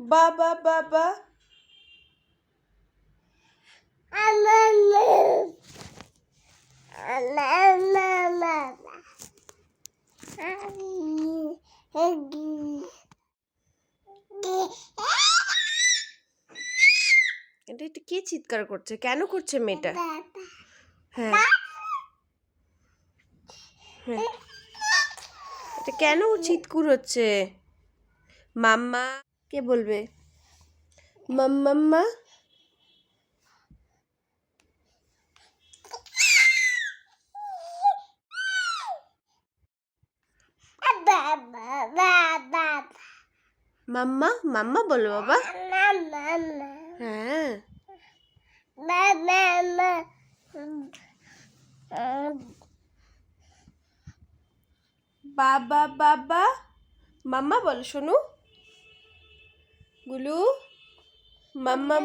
বাবা বাবা এটা এটা কে চিৎকার করছে? কেন করছে মেয়েটা? হ্যাঁ। হ্যাঁ। এটা কেন চিৎকুর হচ্ছে? মাম্মা কে বলবে? মাম্মাম্মা মাম্মা? মাম্মা বলো বাবা। হ্যাঁ। বাবা বাবা মাম্মা বলো, শোনো। গুলু, মাম্মা।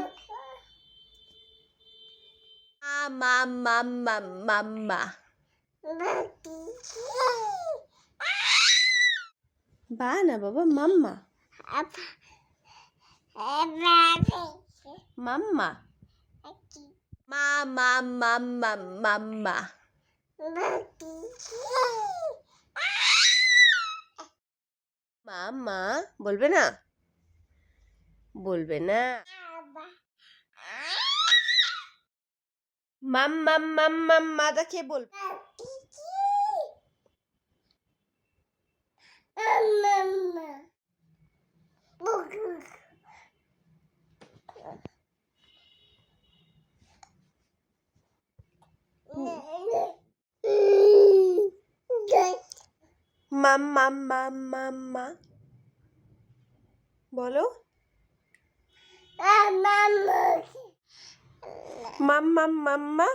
মা মা মা, মাম্মা। বা না বাবা, মাম্মা। মাম্মা। মা মা মা মা, মাম্মা। মাম্মা বলবে না? বলবে না। মাম মাম মাম মাম মাদা খেয়ে বলবে মাম মাম মাম মাম মা বলো মাম মাম মাম্মা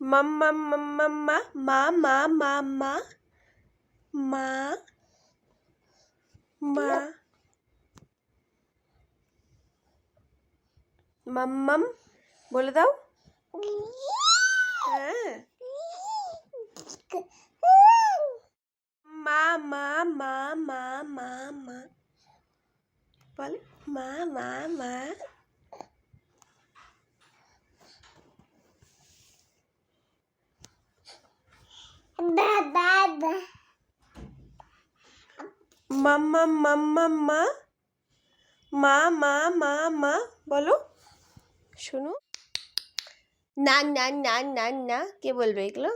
মাম মাম মাম মাম্মা মা মা মা মা মা মা মাম মাম বলে দাও হ্যাঁ মা মা মা মা মা মা বলে মা মা মা মাম্মা মাম্মা মা মা মা মা মা বলো শোনো না না না না না কে বলবে এগুলো